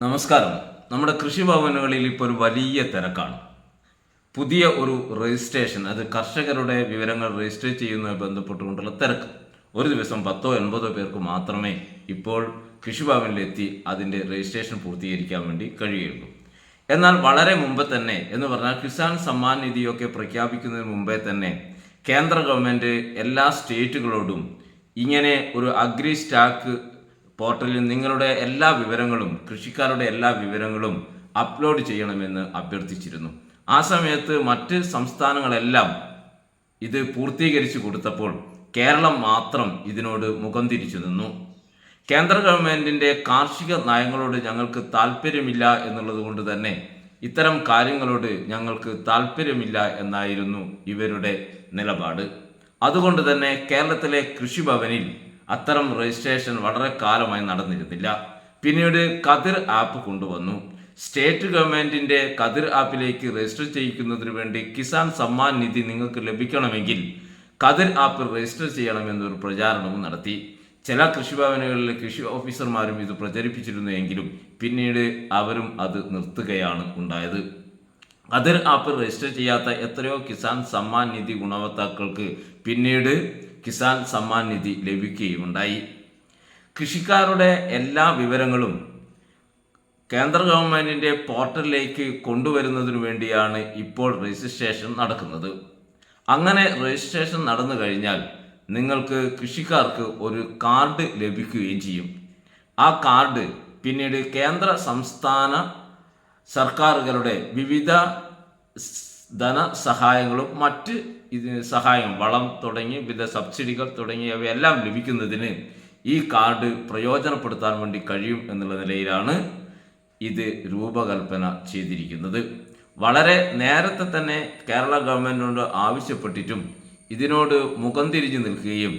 നമസ്കാരം. നമ്മുടെ കൃഷിഭവനുകളിൽ ഇപ്പോൾ ഒരു വലിയ തിരക്കാണ്. പുതിയ ഒരു രജിസ്ട്രേഷൻ അത് കർഷകരുടെ വിവരങ്ങൾ രജിസ്റ്റർ ചെയ്യുന്നതുമായി ബന്ധപ്പെട്ടുകൊണ്ടുള്ള തിരക്ക്. ഒരു ദിവസം പത്തോ എൺപതോ പേർക്ക് മാത്രമേ ഇപ്പോൾ കൃഷിഭവനിലെത്തി അതിന്റെ രജിസ്ട്രേഷൻ പൂർത്തീകരിക്കാൻ വേണ്ടി കഴിയുള്ളൂ എന്നാൽ വളരെ മുമ്പ് തന്നെ എന്ന് പറഞ്ഞാൽ കിസാൻ സമ്മാൻ നിധിയൊക്കെ പ്രഖ്യാപിക്കുന്നതിന് മുമ്പേ തന്നെ കേന്ദ്ര ഗവൺമെന്റ് എല്ലാ സ്റ്റേറ്റുകളോടും ഇങ്ങനെ ഒരു അഗ്രി സ്റ്റാക്ക് പോർട്ടലിൽ നിങ്ങളുടെ എല്ലാ വിവരങ്ങളും കൃഷിക്കാരുടെ എല്ലാ വിവരങ്ങളും അപ്ലോഡ് ചെയ്യണമെന്ന് അഭ്യർത്ഥിച്ചിരുന്നു. ആ സമയത്ത് മറ്റ് സംസ്ഥാനങ്ങളെല്ലാം ഇത് പൂർത്തീകരിച്ചു കൊടുത്തപ്പോൾ കേരളം മാത്രം ഇതിനോട് മുഖം തിരിച്ചു നിന്നു. കേന്ദ്ര ഗവൺമെന്റിന്റെ കാർഷിക നയങ്ങളോട് ഞങ്ങൾക്ക് താല്പര്യമില്ല എന്നുള്ളത് കൊണ്ട് തന്നെ ഇത്തരം കാര്യങ്ങളോട് ഞങ്ങൾക്ക് താല്പര്യമില്ല എന്നായിരുന്നു ഇവരുടെ നിലപാട്. അതുകൊണ്ട് തന്നെ കേരളത്തിലെ കൃഷിഭവനിൽ അത്തരം രജിസ്ട്രേഷൻ വളരെ കാലമായി നടന്നിരുന്നില്ല. പിന്നീട് കതിർ ആപ്പ് കൊണ്ടുവന്നു. സ്റ്റേറ്റ് ഗവൺമെന്റിന്റെ കതിർ ആപ്പിലേക്ക് രജിസ്റ്റർ ചെയ്യിക്കുന്നതിന് വേണ്ടി കിസാൻ സമ്മാൻ നിധി നിങ്ങൾക്ക് ലഭിക്കണമെങ്കിൽ കതിർ ആപ്പ് രജിസ്റ്റർ ചെയ്യണമെന്നൊരു പ്രചാരണവും നടത്തി. ചില കൃഷിഭവനുകളിലെ കൃഷി ഓഫീസർമാരും ഇത് പ്രചരിപ്പിച്ചിരുന്നു എങ്കിലും പിന്നീട് അവരും അത് നിർത്തുകയാണ് ഉണ്ടായത്. കതിർ ആപ്പ് രജിസ്റ്റർ ചെയ്യാത്ത എത്രയോ കിസാൻ സമ്മാൻ നിധി ഗുണഭോക്താക്കൾക്ക് പിന്നീട് കിസാൻ സമ്മാൻ നിധി ലഭിക്കുകയുണ്ടായി കൃഷിക്കാരുടെ എല്ലാ വിവരങ്ങളും കേന്ദ്ര ഗവൺമെന്റിന്റെ പോർട്ടലിലേക്ക് കൊണ്ടുവരുന്നതിനു വേണ്ടിയാണ് ഇപ്പോൾ രജിസ്ട്രേഷൻ നടക്കുന്നത്. അങ്ങനെ രജിസ്ട്രേഷൻ നടന്നു കഴിഞ്ഞാൽ നിങ്ങൾക്ക് കൃഷിക്കാർക്ക് ഒരു കാർഡ് ലഭിക്കുകയും ചെയ്യും. ആ കാർഡ് പിന്നീട് കേന്ദ്ര സംസ്ഥാന സർക്കാരുകളുടെ വിവിധ ധനസഹായങ്ങളും മറ്റ് ഇത് സഹായം വളം തുടങ്ങി വിവിധ സബ്സിഡികൾ തുടങ്ങിയവയെല്ലാം ലഭിക്കുന്നതിന് ഈ കാർഡ് പ്രയോജനപ്പെടുത്താൻ വേണ്ടി കഴിയും എന്നുള്ള നിലയിലാണ് ഇത് രൂപകൽപ്പന ചെയ്തിരിക്കുന്നത്. വളരെ നേരത്തെ തന്നെ കേരള ഗവൺമെന്റിനോട് ആവശ്യപ്പെട്ടിട്ടും ഇതിനോട് മുഖം തിരിഞ്ഞു നിൽക്കുകയും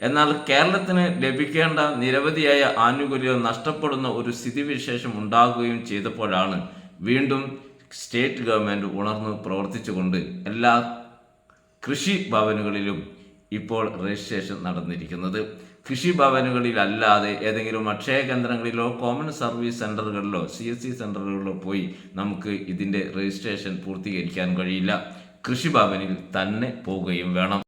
എന്നാൽ കേരളത്തിന് ലഭിക്കേണ്ട നിരവധിയായ ആനുകൂല്യം നഷ്ടപ്പെടുന്ന ഒരു സ്ഥിതിവിശേഷം ഉണ്ടാകുകയും ചെയ്തപ്പോഴാണ് വീണ്ടും സ്റ്റേറ്റ് ഗവൺമെന്റ് ഉണർന്ന് പ്രവർത്തിച്ചുകൊണ്ട് എല്ലാ കൃഷി ഭവനുകളിലും ഇപ്പോൾ രജിസ്ട്രേഷൻ നടന്നിരിക്കുന്നത്. കൃഷി ഭവനുകളിലല്ലാതെ ഏതെങ്കിലും അക്ഷയ കേന്ദ്രങ്ങളിലോ കോമൺ സർവീസ് സെന്ററുകളിലോ സി എസ് സി സെന്ററുകളിലോ പോയി നമുക്ക് ഇതിന്റെ രജിസ്ട്രേഷൻ പൂർത്തീകരിക്കാൻ കഴിയില്ല. കൃഷി ഭവനിൽ തന്നെ പോവുകയും വേണം.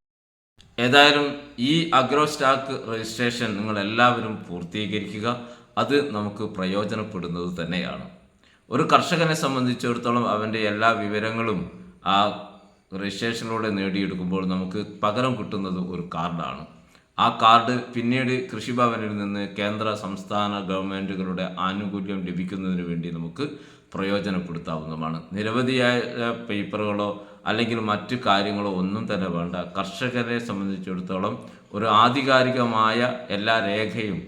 ഏതായാലും ഈ അഗ്രോ സ്റ്റാക്ക് രജിസ്ട്രേഷൻ നിങ്ങൾ എല്ലാവരും പൂർത്തീകരിക്കുക. അത് നമുക്ക് പ്രയോജനപ്പെടുന്നത് തന്നെയാണ്. ഒരു കർഷകനെ സംബന്ധിച്ചിടത്തോളം അവന്റെ എല്ലാ വിവരങ്ങളും ആ രജിസ്ട്രേഷനിലൂടെ നേടിയെടുക്കുമ്പോൾ നമുക്ക് പകരം കിട്ടുന്നത് ഒരു കാർഡാണ്. ആ കാർഡ് പിന്നീട് കൃഷിഭവനിൽ നിന്ന് കേന്ദ്ര സംസ്ഥാന ഗവൺമെന്റുകളുടെ ആനുകൂല്യം ലഭിക്കുന്നതിന് വേണ്ടി നമുക്ക് പ്രയോജനപ്പെടുത്താവുന്നതാണ്. നിരവധിയായ പേപ്പറുകളോ അല്ലെങ്കിൽ മറ്റു കാര്യങ്ങളോ ഒന്നും തന്നെ വേണ്ട. കർഷകരെ സംബന്ധിച്ചിടത്തോളം ഒരു ആധികാരികമായ എല്ലാ രേഖയും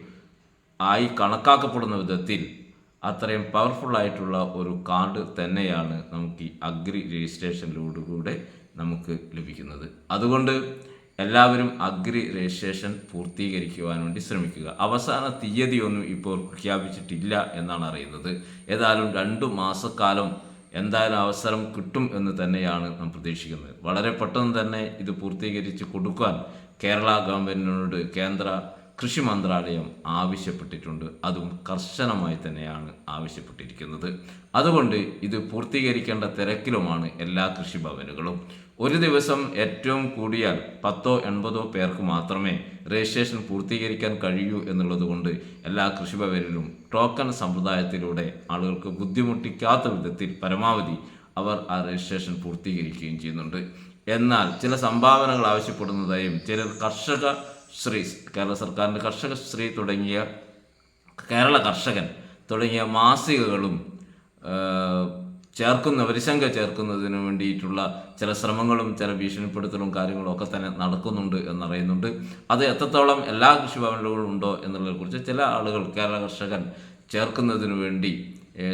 ആയി കണക്കാക്കപ്പെടുന്ന വിധത്തിൽ അത്രയും പവർഫുൾ ആയിട്ടുള്ള ഒരു കാർഡ് തന്നെയാണ് നമുക്ക് ഈ അഗ്രി രജിസ്ട്രേഷനിലൂടെ നമുക്ക് ലഭിക്കുന്നത്. അതുകൊണ്ട് എല്ലാവരും അഗ്രി രജിസ്ട്രേഷൻ പൂർത്തീകരിക്കുവാൻ വേണ്ടി ശ്രമിക്കുക. അവസാന തീയതിയൊന്നും ഇപ്പോൾ പ്രഖ്യാപിച്ചിട്ടില്ല എന്നാണ് അറിയുന്നത്. ഏതായാലും രണ്ടു മാസക്കാലം എന്തായാലും അവസരം കിട്ടും എന്ന് തന്നെയാണ് നാം പ്രതീക്ഷിക്കുന്നത്. വളരെ പെട്ടെന്ന് തന്നെ ഇത് പൂർത്തീകരിച്ച് കൊടുക്കാൻ കേരള ഗവൺമെന്റിനോട് കേന്ദ്ര കൃഷി മന്ത്രാലയം ആവശ്യപ്പെട്ടിട്ടുണ്ട്. അതും കർശനമായി തന്നെയാണ് ആവശ്യപ്പെട്ടിരിക്കുന്നത്. അതുകൊണ്ട് ഇത് പൂർത്തീകരിക്കേണ്ട തിരക്കിലുമാണ് എല്ലാ കൃഷിഭവനുകളും. ഒരു ദിവസം ഏറ്റവും കൂടിയാൽ പത്തോ എൺപതോ പേർക്ക് മാത്രമേ രജിസ്ട്രേഷൻ പൂർത്തീകരിക്കാൻ കഴിയൂ എന്നുള്ളതുകൊണ്ട് എല്ലാ കൃഷിഭവനിലും ടോക്കൺ സമ്പ്രദായത്തിലൂടെ ആളുകൾക്ക് ബുദ്ധിമുട്ടിക്കാത്ത വിധത്തിൽ പരമാവധി അവർ ആ രജിസ്ട്രേഷൻ പൂർത്തീകരിക്കുകയും ചെയ്യുന്നുണ്ട്. എന്നാൽ ചില സംഭാവനകൾ ആവശ്യപ്പെടുന്നതായും ചില കർഷക ശ്രീ കേരള സർക്കാരിന്റെ കർഷക ശ്രീ തുടങ്ങിയ കേരള കർഷകൻ തുടങ്ങിയ മാസികകളും ചേർക്കുന്ന വരിശങ്ക ചേർക്കുന്നതിന് വേണ്ടിയിട്ടുള്ള ചില ശ്രമങ്ങളും ചില ഭീഷണിപ്പെടുത്തലും കാര്യങ്ങളും ഒക്കെ തന്നെ നടക്കുന്നുണ്ട് എന്നറിയുന്നുണ്ട്. അത് എത്രത്തോളം എല്ലാ കൃഷിഭവനുകളും ഉണ്ടോ എന്നുള്ളതിനെക്കുറിച്ച് ചില ആളുകൾ കേരള കർഷകൻ ചേർക്കുന്നതിന് വേണ്ടി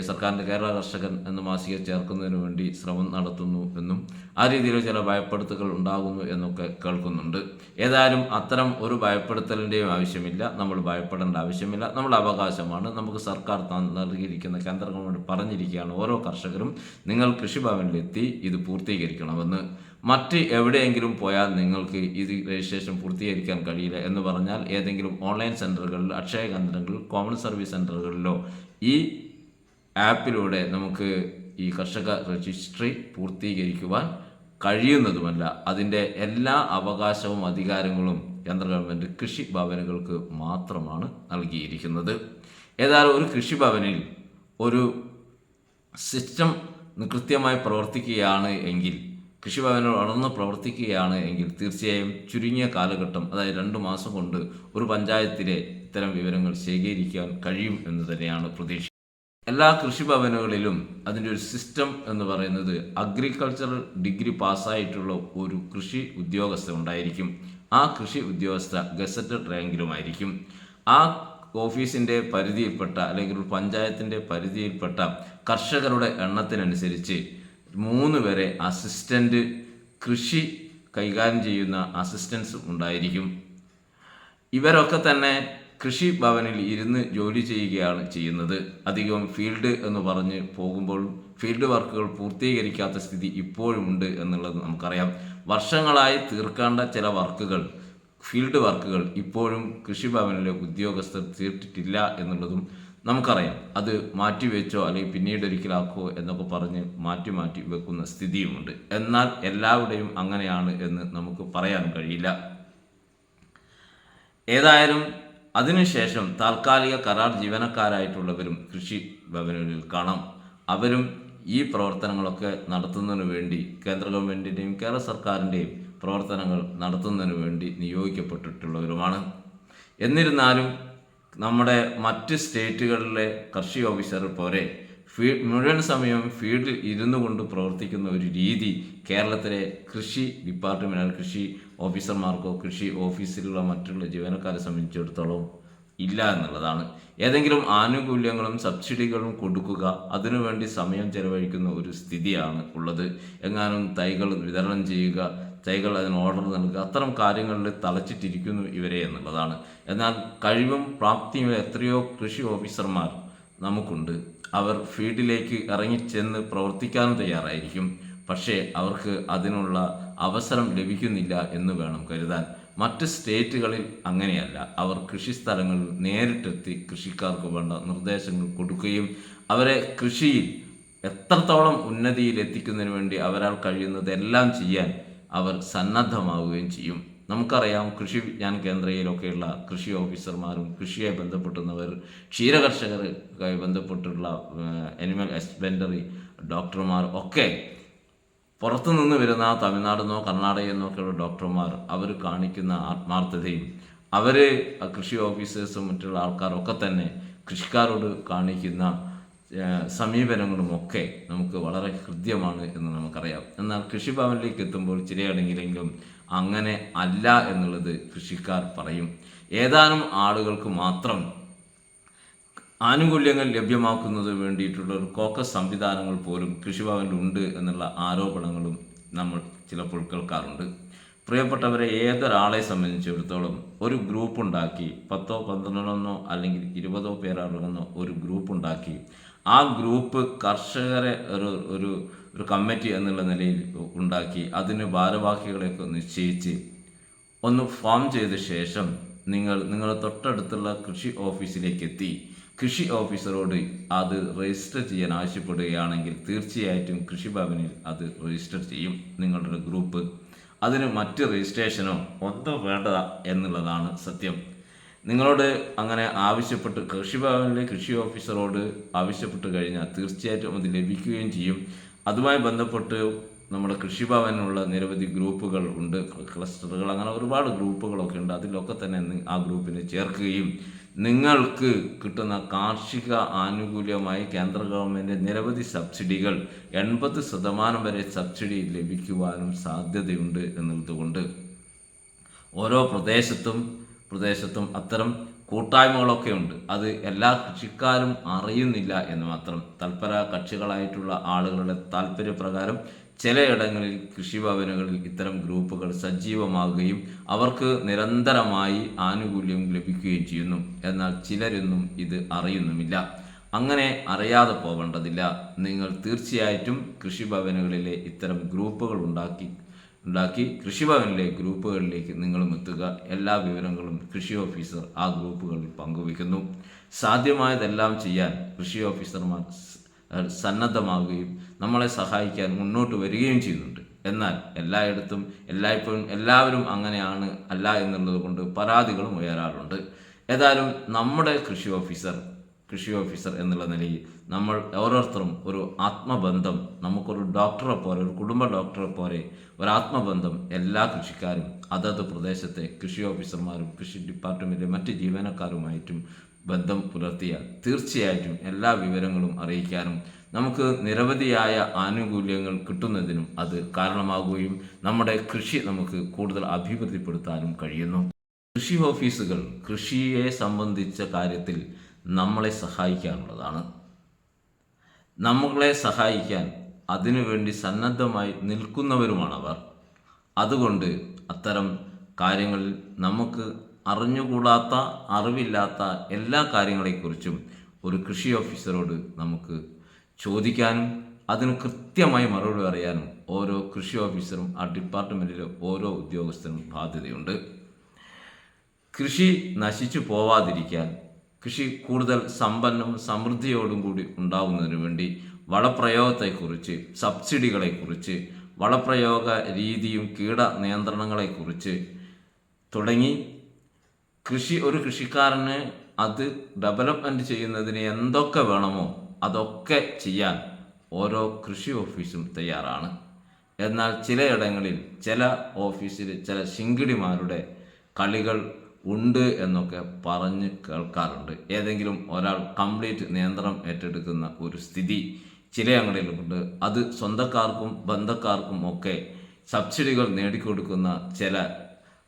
സർക്കാരിന്റെ കേരള കർഷകൻ എന്ന മാസിക ചേർക്കുന്നതിന് വേണ്ടി ശ്രമം നടത്തുന്നു എന്നും ആ രീതിയിൽ ചില ഭയപ്പെടുത്തലുകൾ ഉണ്ടാകുന്നു എന്നൊക്കെ കേൾക്കുന്നുണ്ട്. ഏതായാലും അത്തരം ഒരു ഭയപ്പെടുത്തലിന്റെയും ആവശ്യമില്ല. നമ്മൾ ഭയപ്പെടേണ്ട ആവശ്യമില്ല. നമ്മൾ അവകാശമാണ്. നമുക്ക് സർക്കാർ നൽകിയിരിക്കുന്ന കേന്ദ്ര ഗവൺമെന്റ് പറഞ്ഞിരിക്കുകയാണ്. ഓരോ കർഷകരും നിങ്ങൾ കൃഷിഭവനിലെത്തി ഇത് പൂർത്തീകരിക്കണമെന്ന്. മറ്റ് എവിടെയെങ്കിലും പോയാൽ നിങ്ങൾക്ക് ഇത് രജിസ്ട്രേഷൻ പൂർത്തീകരിക്കാൻ കഴിയില്ല എന്ന് പറഞ്ഞാൽ ഏതെങ്കിലും ഓൺലൈൻ സെന്ററുകളിൽ അക്ഷയ കേന്ദ്രങ്ങളിൽ കോമൺ സർവീസ് സെന്ററുകളിലോ ഈ ആപ്പിലൂടെ നമുക്ക് ഈ കർഷക രജിസ്ട്രി പൂർത്തീകരിക്കുവാൻ കഴിയുന്നതുമല്ല. അതിന്റെ എല്ലാ അവകാശവും അധികാരങ്ങളും കേന്ദ്ര ഗവൺമെന്റ് കൃഷി ഭവനുകൾക്ക് മാത്രമാണ് നൽകിയിരിക്കുന്നത്. ഏതായാലും ഒരു കൃഷി ഭവനിൽ ഒരു സിസ്റ്റം കൃത്യമായി പ്രവർത്തിക്കുകയാണ് എങ്കിൽ കൃഷിഭവൻ വളർന്ന് പ്രവർത്തിക്കുകയാണ് എങ്കിൽ തീർച്ചയായും ചുരുങ്ങിയ കാലഘട്ടം അതായത് രണ്ട് മാസം കൊണ്ട് ഒരു പഞ്ചായത്തിലെ ഇത്തരം വിവരങ്ങൾ ശേഖരിക്കാൻ കഴിയും എന്ന് തന്നെയാണ് പ്രതീക്ഷ എല്ലാ കൃഷിഭവനുകളിലും അതിന്റെ ഒരു സിസ്റ്റം എന്ന് പറയുന്നത് അഗ്രികൾച്ചറൽ ഡിഗ്രി പാസ്സായിട്ടുള്ള ഒരു കൃഷി ഉദ്യോഗസ്ഥ ഉണ്ടായിരിക്കും. ആ കൃഷി ഉദ്യോഗസ്ഥ ഗസറ്റഡ് റാങ്കിലുമായിരിക്കും. ആ ഓഫീസിന്റെ പരിധിയിൽപ്പെട്ട അല്ലെങ്കിൽ ഒരു പഞ്ചായത്തിന്റെ പരിധിയിൽപ്പെട്ട കർഷകരുടെ എണ്ണത്തിനനുസരിച്ച് മൂന്ന് വരെ അസിസ്റ്റന്റ് കൃഷി കൈകാര്യം ചെയ്യുന്ന അസിസ്റ്റൻസ് ഉണ്ടായിരിക്കും. ഇവരൊക്കെ തന്നെ കൃഷി ഭവനിൽ ഇരുന്ന് ജോലി ചെയ്യുകയാണ് ചെയ്യുന്നത്. അധികം ഫീൽഡ് എന്ന് പറഞ്ഞ് പോകുമ്പോൾ ഫീൽഡ് വർക്കുകൾ പൂർത്തീകരിക്കാത്ത സ്ഥിതി ഇപ്പോഴുമുണ്ട് എന്നുള്ളത് നമുക്കറിയാം. വർഷങ്ങളായി തീർക്കേണ്ട ചില വർക്കുകൾ ഫീൽഡ് വർക്കുകൾ ഇപ്പോഴും കൃഷിഭവനിലെ ഉദ്യോഗസ്ഥർ തീർത്തിട്ടില്ല എന്നുള്ളതും നമുക്കറിയാം. അത് മാറ്റിവെച്ചോ അല്ലെങ്കിൽ പിന്നീട് ഒരിക്കലാക്കോ എന്നൊക്കെ പറഞ്ഞ് മാറ്റി മാറ്റി വെക്കുന്ന സ്ഥിതിയുമുണ്ട്. എന്നാൽ എല്ലാവരുടെയും അങ്ങനെയാണ് എന്ന് നമുക്ക് പറയാൻ കഴിയില്ല. ഏതായാലും അതിനുശേഷം താൽക്കാലിക കരാർ ജീവനക്കാരായിട്ടുള്ളവരും കൃഷി ഭവനുകളിൽ കാണാം. അവരും ഈ പ്രവർത്തനങ്ങളൊക്കെ നടത്തുന്നതിന് വേണ്ടി കേന്ദ്ര ഗവൺമെന്റിന്റെയും കേരള സർക്കാരിന്റെയും പ്രവർത്തനങ്ങൾ നടത്തുന്നതിന് വേണ്ടി നിയോഗിക്കപ്പെട്ടിട്ടുള്ളവരുമാണ്. എന്നിരുന്നാലും നമ്മുടെ മറ്റ് സ്റ്റേറ്റുകളിലെ കൃഷി ഓഫീസർ പോലെ ഫീ മുഴുവൻ സമയം ഫീൽഡിൽ ഇരുന്നു കൊണ്ട് പ്രവർത്തിക്കുന്ന ഒരു രീതി കേരളത്തിലെ കൃഷി ഡിപ്പാർട്ട്മെന്റ് കൃഷി ഓഫീസർമാർക്കോ കൃഷി ഓഫീസിലുള്ള മറ്റുള്ള ജീവനക്കാരെ സംബന്ധിച്ചിടത്തോളം ഇല്ല എന്നുള്ളതാണ്. ഏതെങ്കിലും ആനുകൂല്യങ്ങളും സബ്സിഡികളും കൊടുക്കുക അതിനുവേണ്ടി സമയം ചെലവഴിക്കുന്ന ഒരു സ്ഥിതിയാണ് ഉള്ളത്. എങ്ങാനും തൈകൾ വിതരണം ചെയ്യുക തൈകൾ അതിന് ഓർഡർ നൽകുക അത്തരം കാര്യങ്ങളിൽ തളച്ചിട്ടിരിക്കുന്നു ഇവരെ എന്നുള്ളതാണ്. എന്നാൽ കഴിവും പ്രാപ്തിയും എത്രയോ കൃഷി ഓഫീസർമാർ നമുക്കുണ്ട്. അവർ ഫീൽഡിലേക്ക് ഇറങ്ങിച്ചെന്ന് പ്രവർത്തിക്കാൻ തയ്യാറായിരിക്കും. പക്ഷേ അവർക്ക് അതിനുള്ള അവസരം ലഭിക്കുന്നില്ല എന്ന് വേണം കരുതാൻ. മറ്റ് സ്റ്റേറ്റുകളിൽ അങ്ങനെയല്ല. അവർ കൃഷിസ്ഥലങ്ങളിൽ നേരിട്ടെത്തി കൃഷിക്കാർക്ക് വേണ്ട നിർദ്ദേശങ്ങൾ കൊടുക്കുകയും അവരെ കൃഷിയിൽ എത്രത്തോളം ഉന്നതിയിൽ എത്തിക്കുന്നതിന് വേണ്ടി അവരാൽ കഴിയുന്നതെല്ലാം ചെയ്യാൻ അവർ സന്നദ്ധമാവുകയും ചെയ്യും. നമുക്കറിയാം കൃഷി വിജ്ഞാൻ കേന്ദ്രയിലൊക്കെയുള്ള കൃഷി ഓഫീസർമാരും കൃഷിയെ ബന്ധപ്പെട്ടുന്നവർ ക്ഷീരകർഷകരുമായി ബന്ധപ്പെട്ടുള്ള അനിമൽ ഹസ്ബൻഡറി ഡോക്ടർമാർ ഒക്കെ പുറത്തുനിന്ന് വരുന്ന തമിഴ്നാട് നിന്നോ കർണാടകയിൽ നിന്നൊക്കെയുള്ള ഡോക്ടർമാർ അവർ കാണിക്കുന്ന ആത്മാർത്ഥതയും അവർ കൃഷി ഓഫീസേഴ്സും മറ്റുള്ള ആൾക്കാരൊക്കെ തന്നെ കൃഷിക്കാരോട് കാണിക്കുന്ന സമീപനങ്ങളുമൊക്കെ നമുക്ക് വളരെ ഹൃദ്യമാണ് എന്ന് നമുക്കറിയാം. എന്നാൽ കൃഷിഭവനിലേക്ക് എത്തുമ്പോൾ ചിലയാണെങ്കിലെങ്കിലും അങ്ങനെ അല്ല എന്നുള്ളത് കൃഷിക്കാർ പറയും. ഏതാനും ആളുകൾക്ക് മാത്രം ആനുകൂല്യങ്ങൾ ലഭ്യമാക്കുന്നത് വേണ്ടിയിട്ടുള്ള ഒരു കോക്കസ് സംവിധാനങ്ങൾ പോലും കൃഷിഭവനിലുണ്ട് എന്നുള്ള ആരോപണങ്ങളും നമ്മൾ ചിലപ്പോൾ കേൾക്കാറുണ്ട്. പ്രിയപ്പെട്ടവരെ ഏതൊരാളെ സംബന്ധിച്ചിടത്തോളം ഒരു ഗ്രൂപ്പ് ഉണ്ടാക്കി പത്തോ പന്ത്രണ്ടെണ്ണോ അല്ലെങ്കിൽ ഇരുപതോ പേരടങ്ങുന്ന ഒരു ഗ്രൂപ്പ് ഉണ്ടാക്കി ആ ഗ്രൂപ്പ് കർഷകരെ ഒരു ഒരു ഒരു കമ്മിറ്റി എന്നുള്ള നിലയിൽ ഉണ്ടാക്കി അതിന് ഭാരവാഹികളെയൊക്കെ നിശ്ചയിച്ച് ഒന്ന് ഫോം ചെയ്ത ശേഷം നിങ്ങൾ നിങ്ങളുടെ തൊട്ടടുത്തുള്ള കൃഷി ഓഫീസിലേക്ക് എത്തി. കൃഷി ഓഫീസറോട് അത് രജിസ്റ്റർ ചെയ്യാൻ ആവശ്യപ്പെടുകയാണെങ്കിൽ തീർച്ചയായിട്ടും കൃഷിഭവനിൽ അത് രജിസ്റ്റർ ചെയ്യും. നിങ്ങളുടെ ഗ്രൂപ്പ് അതിന് മറ്റ് രജിസ്ട്രേഷനോ ഒന്നും വേണ്ട എന്നുള്ളതാണ് സത്യം. നിങ്ങളോട് അങ്ങനെ ആവശ്യപ്പെട്ട് കൃഷിഭവനിലെ കൃഷി ഓഫീസറോട് ആവശ്യപ്പെട്ട് കഴിഞ്ഞാൽ തീർച്ചയായിട്ടും അത് ലഭിക്കുകയും ചെയ്യും. അതുമായി ബന്ധപ്പെട്ട് നമ്മുടെ കൃഷിഭവനുള്ള നിരവധി ഗ്രൂപ്പുകൾ ഉണ്ട്. ക്ലസ്റ്ററുകൾ അങ്ങനെ ഒരുപാട് ഗ്രൂപ്പുകളൊക്കെ ഉണ്ട്. അതിലൊക്കെ തന്നെ ആ ഗ്രൂപ്പിനെ ചേർക്കുകയും നിങ്ങൾക്ക് കിട്ടുന്ന കാർഷിക ആനുകൂല്യമായി കേന്ദ്ര ഗവൺമെന്റ് നിരവധി സബ്സിഡികൾ എൺപത് ശതമാനം വരെ സബ്സിഡി ലഭിക്കുവാനും സാധ്യതയുണ്ട് എന്നതുകൊണ്ട് ഓരോ പ്രദേശത്തും പ്രദേശത്തും അത്തരം കൂട്ടായ്മകളൊക്കെ ഉണ്ട്. അത് എല്ലാ കൃഷിക്കാരും അറിയുന്നില്ല എന്ന് മാത്രം. തൽപര കക്ഷികളായിട്ടുള്ള ആളുകളുടെ താല്പര്യപ്രകാരം ചിലയിടങ്ങളിൽ കൃഷിഭവനുകളിൽ ഇത്തരം ഗ്രൂപ്പുകൾ സജീവമാകുകയും അവർക്ക് നിരന്തരമായി ആനുകൂല്യം ലഭിക്കുകയും ചെയ്യുന്നു. എന്നാൽ ചിലരൊന്നും ഇത് അറിയുന്നുമില്ല. അങ്ങനെ അറിയാതെ പോകേണ്ടതില്ല. നിങ്ങൾ തീർച്ചയായിട്ടും കൃഷിഭവനുകളിലെ ഇത്തരം ഗ്രൂപ്പുകൾ ഉണ്ടാക്കി ഉണ്ടാക്കി കൃഷിഭവനിലെ ഗ്രൂപ്പുകളിലേക്ക് നിങ്ങളും എത്തുക. എല്ലാ വിവരങ്ങളും കൃഷി ഓഫീസർ ആ ഗ്രൂപ്പുകളിൽ പങ്കുവയ്ക്കുന്നു. സാധ്യമായതെല്ലാം ചെയ്യാൻ കൃഷി ഓഫീസർമാർ സന്നദ്ധമാകുകയും നമ്മളെ സഹായിക്കാൻ മുന്നോട്ട് വരികയും ചെയ്യുന്നുണ്ട്. എന്നാൽ എല്ലായിടത്തും എല്ലായ്പ്പോഴും എല്ലാവരും അങ്ങനെയാണ് അല്ല എന്നുള്ളത് കൊണ്ട് പരാതികളും ഉയരാറുണ്ട്. ഏതായാലും നമ്മുടെ കൃഷി ഓഫീസർ കൃഷി ഓഫീസർ എന്നുള്ള നിലയിൽ നമ്മൾ ഓരോരുത്തരും ഒരു ആത്മബന്ധം നമുക്കൊരു ഡോക്ടറെ പോലെ ഒരു കുടുംബ ഡോക്ടറെ പോലെ ഒരു ആത്മബന്ധം എല്ലാ കൃഷിക്കാരും അതത് പ്രദേശത്തെ കൃഷി ഓഫീസർമാരും കൃഷി ഡിപ്പാർട്ട്മെന്റിലെ മറ്റ് ജീവനക്കാരുമായിട്ടും ബന്ധം പുലർത്തിയാൽ തീർച്ചയായിട്ടും എല്ലാ വിവരങ്ങളും അറിയിക്കാനും നമുക്ക് നിരവധിയായ ആനുകൂല്യങ്ങൾ കിട്ടുന്നതിനും അത് കാരണമാകുകയും നമ്മുടെ കൃഷി നമുക്ക് കൂടുതൽ അഭിവൃദ്ധിപ്പെടുത്താനും കഴിയുന്നു. കൃഷി ഓഫീസുകൾ കൃഷിയെ സംബന്ധിച്ച കാര്യത്തിൽ നമ്മളെ സഹായിക്കാനുള്ളതാണ്. നമ്മളെ സഹായിക്കാൻ അതിനുവേണ്ടി സന്നദ്ധമായി നിൽക്കുന്നവരുമാണ് അവർ അതുകൊണ്ട് അത്തരം കാര്യങ്ങളിൽ നമുക്ക് അറിഞ്ഞുകൂടാത്ത അറിവില്ലാത്ത എല്ലാ കാര്യങ്ങളെക്കുറിച്ചും ഒരു കൃഷി ഓഫീസറോട് നമുക്ക് ചോദിക്കാനും അതിന് കൃത്യമായി മറുപടി അറിയാനും ഓരോ കൃഷി ഓഫീസറും ആ ഡിപ്പാർട്ട്മെന്റിലെ ഓരോ ഉദ്യോഗസ്ഥനും ബാധ്യതയുണ്ട്. കൃഷി നശിച്ചു പോവാതിരിക്കാൻ കൃഷി കൂടുതൽ സമ്പന്നവും സമൃദ്ധിയോടും കൂടി ഉണ്ടാവുന്നതിന് വേണ്ടി വളപ്രയോഗത്തെക്കുറിച്ച് സബ്സിഡികളെക്കുറിച്ച് വളപ്രയോഗ രീതിയും കീട നിയന്ത്രണങ്ങളെക്കുറിച്ച് തുടങ്ങി കൃഷി ഒരു കൃഷിക്കാരന് അത് ഡെവലപ്മെന്റ് ചെയ്യുന്നതിന് എന്തൊക്കെ വേണമോ അതൊക്കെ ചെയ്യാൻ ഓരോ കൃഷി ഓഫീസും തയ്യാറാണ്. എന്നാൽ ചിലയിടങ്ങളിൽ ചില ഓഫീസിൽ ചില ശിങ്കിടിമാരുടെ കളികൾ ഉണ്ട് എന്നൊക്കെ പറഞ്ഞ് കേൾക്കാറുണ്ട്. ഏതെങ്കിലും ഒരാൾ കംപ്ലീറ്റ് നിയന്ത്രണം ഏറ്റെടുക്കുന്ന ഒരു സ്ഥിതി ചിലയിടങ്ങളിലുണ്ട് അത് സ്വന്തക്കാർക്കും ബന്ധക്കാർക്കും ഒക്കെ സബ്സിഡികൾ നേടിക്കൊടുക്കുന്ന ചില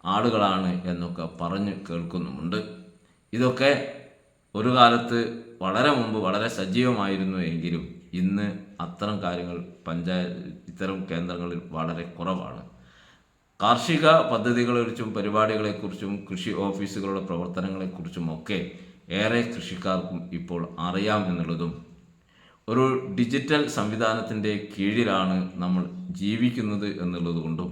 ആളുകളാണ് എന്നൊക്കെ പറഞ്ഞ് കേൾക്കുന്നുമുണ്ട്. ഇതൊക്കെ ഒരു കാലത്ത് വളരെ മുമ്പ് വളരെ സജീവമായിരുന്നു എങ്കിലും ഇന്ന് അത്തരം കാര്യങ്ങൾ പഞ്ചായത്ത് ഇത്തരം കേന്ദ്രങ്ങളിൽ വളരെ കുറവാണ്. കാർഷിക പദ്ധതികളെക്കുറിച്ചും പരിപാടികളെക്കുറിച്ചും കൃഷി ഓഫീസുകളുടെ പ്രവർത്തനങ്ങളെക്കുറിച്ചും ഒക്കെ ഏറെ കൃഷിക്കാർക്കും ഇപ്പോൾ അറിയാം എന്നുള്ളതും ഒരു ഡിജിറ്റൽ സംവിധാനത്തിന്റെ കീഴിലാണ് നമ്മൾ ജീവിക്കുന്നത് എന്നുള്ളതുകൊണ്ടും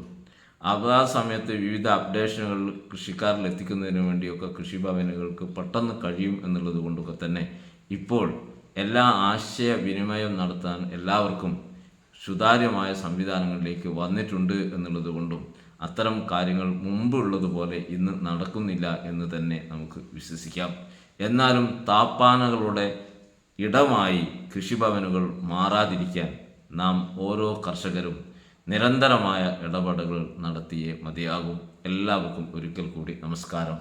ആ സമയത്ത് വിവിധ അപ്ഡേഷനുകൾ കൃഷിക്കാരിൽ എത്തിക്കുന്നതിന് വേണ്ടിയൊക്കെ കൃഷിഭവനുകൾക്ക് പെട്ടെന്ന് കഴിയും എന്നുള്ളത് കൊണ്ടൊക്കെ തന്നെ ഇപ്പോൾ എല്ലാ ആശയവിനിമയം നടത്താൻ എല്ലാവർക്കും സുതാര്യമായ സംവിധാനങ്ങളിലേക്ക് വന്നിട്ടുണ്ട് എന്നുള്ളത് കൊണ്ടും അത്തരം കാര്യങ്ങൾ മുമ്പുള്ളതുപോലെ ഇന്ന് നടക്കുന്നില്ല എന്ന് തന്നെ നമുക്ക് വിശ്വസിക്കാം. എന്നാലും താപ്പാനകളുടെ ഇടമായി കൃഷിഭവനുകൾ മാറാതിരിക്കാൻ നാം ഓരോ കർഷകരും നിരന്തരമായ ഇടപെടലുകൾ നടത്തിയേ മതിയാകും. എല്ലാവർക്കും ഒരിക്കൽ കൂടി നമസ്കാരം.